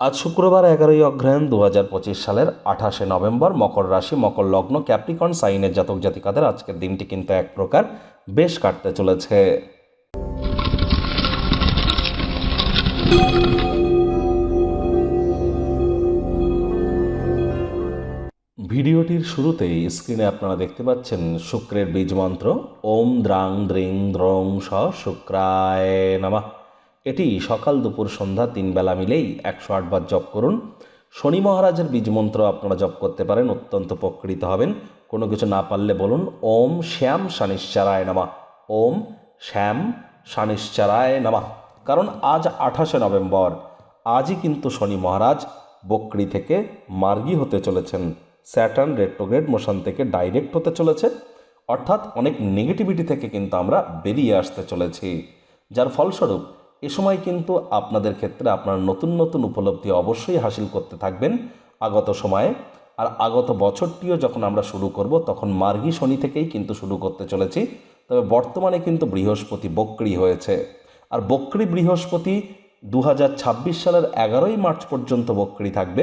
আজ শুক্রবার এগারোই অগ্রহায়ণ দু হাজার পঁচিশ সালের আঠাশে নভেম্বর মকর রাশি, মকর লগ্ন, ক্যাপ্রিকন, সাইনের জাতক জাতিকাদের আজকের দিনটি কিন্তু এক প্রকার বেশ কাটতে চলেছে। ভিডিওটির শুরুতেই স্ক্রিনে আপনারা দেখতে পাচ্ছেন শুক্রের বীজ মন্ত্র, ওম দ্রাং দ্রিং দ্রং স শুক্রায় নামা। এটি সকাল দুপুর সন্ধ্যা তিন বেলা মিলেই একশো আটবার জপ করুন। শনি মহারাজের বীজ মন্ত্র আপনারা জপ করতে পারেন, অত্যন্ত উপকৃত হবেন। কোনো কিছু না পারলে বলুন, ওম শ্যাম শানিশ্চারায় নামা। ওম শ্যাম শানিশ্চারায় নামা। কারণ আজ আঠাশে নভেম্বর, আজই কিন্তু শনি মহারাজ বকরি থেকে মার্গী হতে চলেছেন। স্যাটার্ন রেট্রোগ্রেড মোশন থেকে ডাইরেক্ট হতে চলেছে। অর্থাৎ অনেক নেগেটিভিটি থেকে কিন্তু আমরা বেরিয়ে আসতে চলেছি। যার ফলস্বরূপ এ সময় কিন্তু আপনাদের ক্ষেত্রে আপনার নতুন নতুন উপলব্ধি অবশ্যই হাসিল করতে থাকবেন। আগত সময়ে আর আগত বছরটিও যখন আমরা শুরু করব, তখন মার্গী শনি থেকেই কিন্তু শুরু করতে চলেছি। তবে বর্তমানে কিন্তু বৃহস্পতি বক্রি হয়েছে। আর বক্রি বৃহস্পতি দু হাজার ছাব্বিশ সালের এগারোই মার্চ পর্যন্ত বক্রি থাকবে।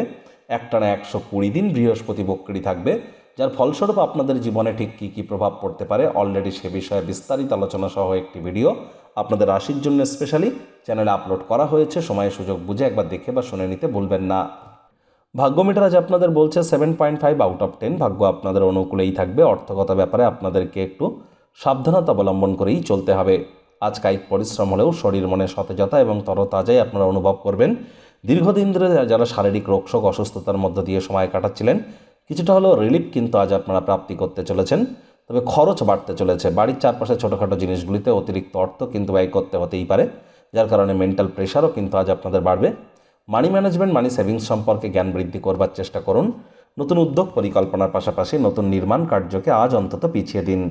একটানা একশো কুড়ি দিন বৃহস্পতি বক্রি থাকবে। যার ফলস্বরূপ আপনাদের জীবনে ঠিক কী কী প্রভাব পড়তে পারে অলরেডি সে বিষয়ে বিস্তারিত আলোচনা সহ একটি ভিডিও আপনাদের রাশির জন্য স্পেশালি চ্যানেলে আপলোড করা হয়েছে। সময় সুযোগ বুঝে একবার দেখে বা শুনে নিতে ভুলবেন না। ভাগ্য মিটার আজ আপনাদের বলছে seven point five out of ten ভাগ্য আপনাদের অনুকূলেই থাকবে। অর্থগত ব্যাপারে আপনাদেরকে একটু সাবধানতা অবলম্বন করেই চলতে হবে। আজ কায়িক পরিশ্রম হলেও শরীর মনে সতেজতা এবং তরতাজাই আপনারা অনুভব করবেন। দীর্ঘদিন ধরে যারা শারীরিক রোগশোক অসুস্থতার মধ্য দিয়ে সময় কাটাচ্ছিলেন কিছুটা হলেও রিলিফ কিন্তু আজ আপনারা প্রাপ্তি করতে চলেছেন। তবে খরচ বাড়তে চলেছে। বাড়ির চারপাশে ছোটোখাটো জিনিসগুলিতে অতিরিক্ত অর্থ কিন্তু ব্যয় করতে হতেই পারে, যার কারণে মেন্টাল প্রেশারও কিন্তু আজ আপনাদের বাড়বে। মানি ম্যানেজমেন্ট মানি সেভিংস সম্পর্কে জ্ঞান বৃদ্ধি করবার চেষ্টা করুন। নতুন উদ্যোগ পরিকল্পনার পাশাপাশি নতুন নির্মাণ কার্যকে আজ অন্তত পিছিয়ে দিন।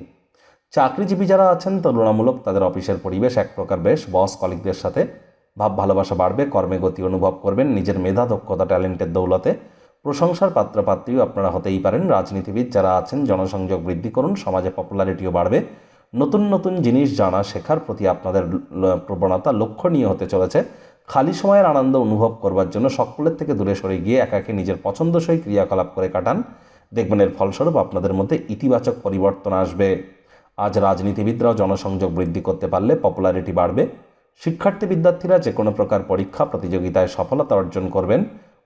চাকরিজীবী যারা আছেন, তুলনামূলক তাদের অফিসের পরিবেশ এক প্রকার বেশ বস কলিগদের সাথে ভাব ভালোবাসা বাড়বে, কর্মে গতি অনুভব করবেন, নিজের মেধা, দক্ষতা ট্যালেন্টের দৌলতে প্রশংসার পাত্রপাত্রীও আপনারা হতেই পারেন। রাজনীতিবিদ যারা আছেন, জনসংযোগ বৃদ্ধি করুন, সমাজে পপুলারিটিও বাড়বে। নতুন নতুন জিনিস জানা, শেখার প্রতি আপনাদের প্রবণতা লক্ষণীয় হতে চলেছে। খালি সময়ের আনন্দ অনুভব করবার জন্য সকলের থেকে দূরে সরে গিয়ে একাকে নিজের পছন্দসই ক্রিয়াকলাপ করে কাটান। দেখবেন এর ফলস্বরূপ আপনাদের মধ্যে ইতিবাচক পরিবর্তন আসবে। আজ রাজনীতিবিদরাও জনসংযোগ বৃদ্ধি করতে পারলে পপুলারিটি বাড়বে। শিক্ষার্থী বিদ্যার্থীরা যে কোনো প্রকার পরীক্ষা, প্রতিযোগিতায় সফলতা অর্জন করবেন।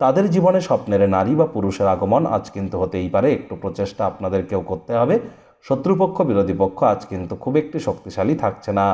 তাদের জীবনে স্বপ্নের নারী বা পুরুষের আগমন আজ কিন্তু হতেই পারে। একটু প্রচেষ্টা আপনাদেরকেও করতে হবে। শত্রুপক্ষ, বিরোধী পক্ষ আজ কিন্তু খুব একটি শক্তিশালী থাকছে না।